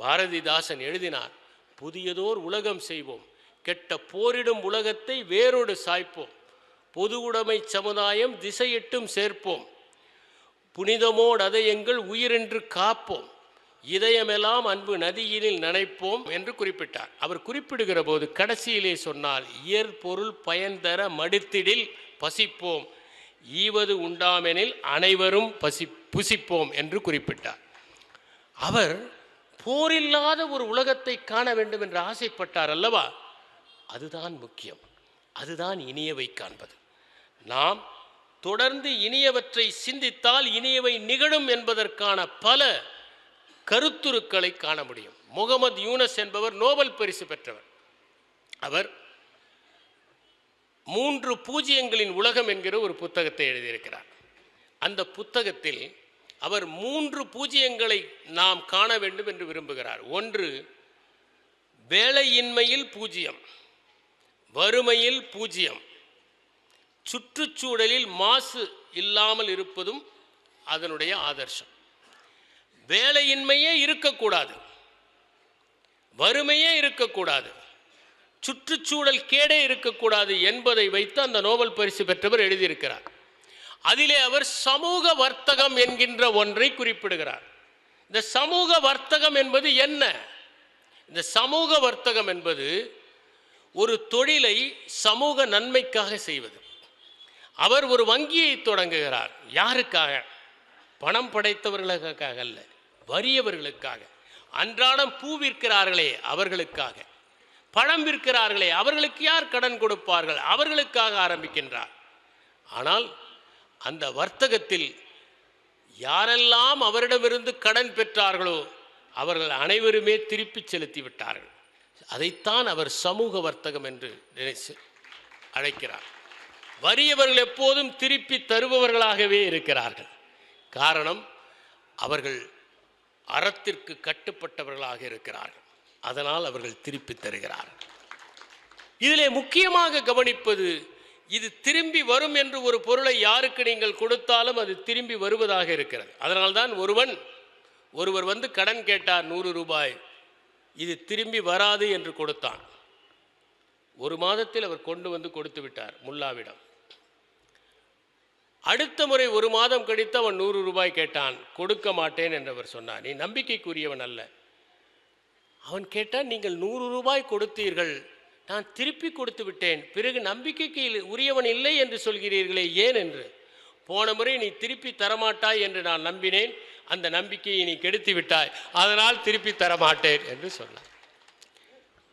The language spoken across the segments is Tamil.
பாரதிதாசன் எழுதினார் புதியதோர் உலகம் செய்வோம் கெட்ட போரிடும் உலகத்தை வேரோடு சாய்ப்போம் பொது உடைமை சமுதாயம் திசையிட்டும் சேர்ப்போம் புனிதமோடு அதை எங்கள் உயிரென்று காப்போம் இதயமெல்லாம் அன்பு நதியினில் நனைப்போம் என்று குறிப்பிட்டார். அவர் குறிப்பிடுகிற போது கடைசியிலே சொன்னால் இயற்பொருள் பயன் தர மடித்திடில் பசிப்போம் ஈவது உண்டாமெனில் அனைவரும் பசி புசிப்போம் என்று குறிப்பிட்டார். அவர் போரில்லாத ஒரு உலகத்தை காண வேண்டும் என்று ஆசைப்பட்டார் அல்லவா? அதுதான் முக்கியம். அதுதான் இனியவை காண்பது. நாம் தொடர்ந்து இனியவற்றை சிந்தித்தால் இனியவை நிகழும் என்பதற்கான பல கருத்துருக்களை காண முடியும். முகமது யூனஸ் என்பவர் நோபல் பரிசு பெற்றவர். அவர் மூன்று பூஜ்ஜியங்களின் உலகம் என்கிற ஒரு புத்தகத்தை எழுதியிருக்கிறார். அந்த புத்தகத்தில் அவர் மூன்று பூஜ்ஜியங்களை நாம் காண வேண்டும் என்று விரும்புகிறார். ஒன்று வேலையின்மையில் பூஜ்ஜியம் வறுமையில் பூஜ்ஜியம் சுற்றுச்சூழலில் மாசு இல்லாமல் இருப்பதும் அதனுடைய ஆதர்சம் வேலையின்மையே இருக்கக்கூடாது வறுமையே இருக்கக்கூடாது சுற்றுச்சூழல் கேடே இருக்கக்கூடாது என்பதை வைத்து அந்த நோபல் பரிசு பெற்றவர் எழுதியிருக்கிறார். அதிலே அவர் சமூக வர்த்தகம் என்கின்ற ஒன்றை குறிப்பிடுகிறார். இந்த சமூக வர்த்தகம் என்பது என்ன? இந்த சமூக வர்த்தகம் என்பது ஒரு தொழிலை சமூக நன்மைக்காக செய்வது. அவர் ஒரு வங்கியை தொடங்குகிறார். யாருக்காக? பணம் படைத்தவர்களுக்காக அல்ல வறியவர்களுக்காக. அன்றாடம் பூ விற்கிறார்களே அவர்களுக்காக. பழம் விற்கிறார்களே அவர்களுக்கு யார் கடன் கொடுப்பார்கள்? அவர்களுக்காக ஆரம்பிக்கின்றார். ஆனால் அந்த வர்த்தகத்தில் யாரெல்லாம் அவரிடமிருந்து கடன் பெற்றார்களோ அவர்கள் அனைவருமே திருப்பி செலுத்தி விட்டார்கள். அதைத்தான் அவர் சமூக வர்த்தகம் என்று நினைச்சு அழைக்கிறார். வறியவர்கள் எப்போதும் திருப்பி தருபவர்களாகவே இருக்கிறார்கள். காரணம் அவர்கள் அறத்திற்கு கட்டுப்பட்டவர்களாக இருக்கிறார்கள். அதனால் அவர்கள் திருப்பி தருகிறார்கள். இதிலே முக்கியமாக கவனிப்பது இது திரும்பி வரும் என்று ஒரு பொருளை யாருக்கு நீங்கள் கொடுத்தாலும் அது திரும்பி வருவதாக இருக்கிறது. அதனால்தான் ஒருவன் ஒருவர் வந்து கடன் கேட்டார் நூறு ரூபாய் இது திரும்பி வராது என்று கொடுத்தான். ஒரு மாதத்தில் அவர் கொண்டு வந்து கொடுத்து விட்டார் முல்லாவிடம். அடுத்த முறை ஒரு மாதம் கழித்து அவன் நூறு ரூபாய் கேட்டான் கொடுக்க மாட்டேன் என்றவர் சொன்னார். நீ நம்பிக்கைக்குரியவன் அல்ல. அவன் கேட்டான் நீங்கள் நூறு ரூபாய் கொடுத்தீர்கள் நான் திருப்பி கொடுத்து விட்டேன். பிறகு நம்பிக்கைக்கு உரியவன் இல்லை என்று சொல்கிறீர்களே ஏன் என்று? போன முறை நீ திருப்பி தரமாட்டாய் என்று நான் நம்பினேன். அந்த நம்பிக்கையை நீ கெடுத்து விட்டாய். அதனால் திருப்பி தரமாட்டேன் என்று சொன்னான்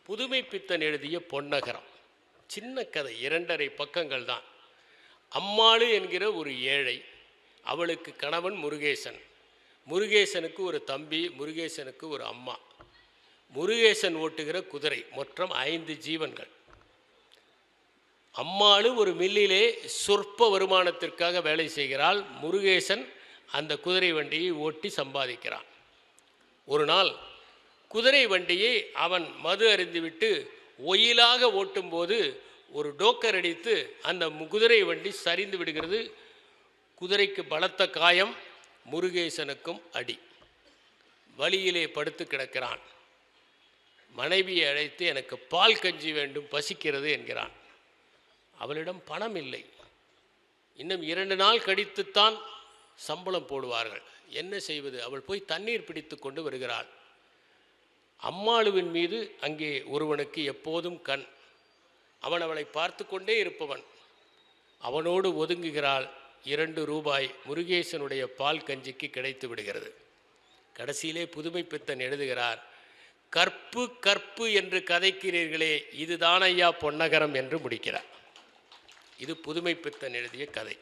புதுமை பித்தன் எழுதிய பொன்னகரம். சின்ன கதை இரண்டரை பக்கங்கள் தான். அம்மாளு என்கிற ஒரு ஏழை அவளுக்கு கணவன் முருகேசன். முருகேசனுக்கு ஒரு தம்பி முருகேசனுக்கு ஒரு அம்மா. முருகேசன் ஓட்டுகிற குதிரை மொத்தம் ஐந்து ஜீவன்கள். அம்மாளு ஒரு மில்லிலே சொற்ப வருமானத்திற்காக வேலை செய்கிறாள். முருகேசன் அந்த குதிரை வண்டியை ஓட்டி சம்பாதிக்கிறான். ஒரு நாள் குதிரை வண்டியை அவன் மது அறிந்துவிட்டு ஒயிலாக ஓட்டும்போது ஒரு டோக்கர் அடித்து அந்த குதிரை வண்டி சரிந்து விடுகிறது. குதிரைக்கு பலத்த காயம் முருகேசனுக்கும் அடி. வழியிலே படுத்து கிடக்கிறான். மனைவியை அழைத்து எனக்கு பால் கஞ்சி வேண்டும் பசிக்கிறது என்கிறான். அவளிடம் பணம் இல்லை. இன்னும் இரண்டு நாள் கழித்துத்தான் சம்பளம் போடுவார்கள். என்ன செய்வது? அவள் போய் தண்ணீர் பிடித்து கொண்டு வருகிறாள். அம்மாளுவின் மீது அங்கே ஒருவனுக்கு எப்போதும் கண். அவன் அவளை பார்த்து கொண்டே இருப்பவன். அவனோடு ஒதுங்குகிறாள். இரண்டு ரூபாய் முருகேசனுடைய பால் கஞ்சிக்கு கிடைத்து விடுகிறது. கடைசியிலே புதுமை பித்தன் எழுதுகிறார் கற்பு கற்பு என்று கதைக்கிறீர்களே இதுதான் ஐயா பொன்னகரம் என்று முடிக்கிறார். இது புதுமைப்பித்தன் எழுதிய கதை.